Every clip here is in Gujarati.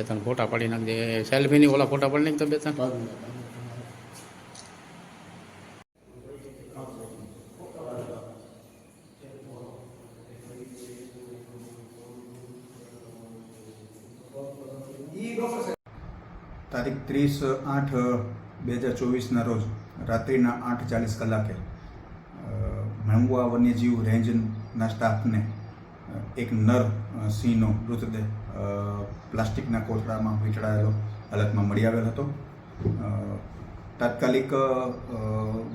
ત્રણ ફોટા પાડી નાખજે. સેલ્ફીની ઓલા ફોટા પાડી નાખતો બે ત્રણ તારીખ ત્રીસ આઠ બે હજાર ચોવીસના રોજ રાત્રિના આઠ ચાલીસ કલાકે મહુવા વન્યજીવ રેન્જના સ્ટાફને એક નર સિંહનો મૃતદેહ પ્લાસ્ટિકના કોથળામાં વીંટળાયેલો હાલતમાં મળી આવેલ હતો. તાત્કાલિક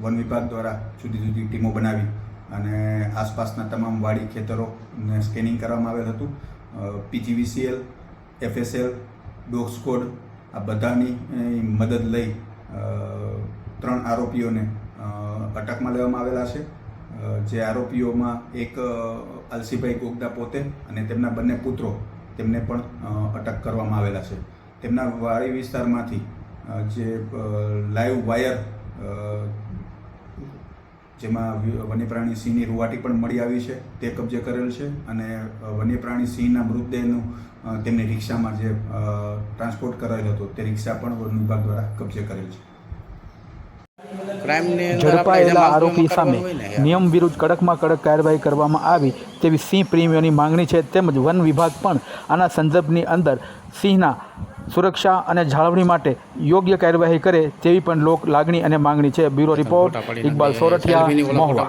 વન વિભાગ દ્વારા જુદી જુદી ટીમો બનાવી અને આસપાસના તમામ વાડી ખેતરોને સ્કેનિંગ કરવામાં આવેલ હતું. પીજીવીસીએલ, એફએસએલ, ડોગ સ્કોડ આ બધાની મદદ લઈ ત્રણ આરોપીઓને અટકમાં લેવામાં આવેલા છે. જે આરોપીઓમાં એક અલસીભાઈ ગોગદા પોતે અને તેમના બંને પુત્રો તેમને પણ અટક કરવામાં આવેલા છે. તેમના વાડી વિસ્તારમાંથી જે લાઈવ વાયર જેમાં વન્યપ્રાણી સિંહની રૂવાટી પણ મળી આવી છે, તે કબજે કરેલ છે અને વન્યપ્રાણી સિંહના મૃતદેહનું તેમની રિક્ષામાં જે ટ્રાન્સપોર્ટ કરાયેલો હતો, તે રિક્ષા પણ વન વિભાગ દ્વારા કબજે કરેલ છે ક્રાઇમની અંદર આપણે જે ઝડપાયેલા આરોપી સામે. નિયમ વિરુદ્ધ કડકમાં કડક કાર્યવાહી કરવામાં આવી તેવી સિંહ પ્રેમીઓની માંગણી છે તેમજ વન વિભાગ પણ આના સંદર્ભની અંદર સિંહના સુરક્ષા અને જાળવણી માટે યોગ્ય કાર્યવાહી કરે તેવી પણ લોક લાગણી અને માંગણી છે બ્યુરો રિપોર્ટ. ઇકબાલ સોરઠિયા મહુવા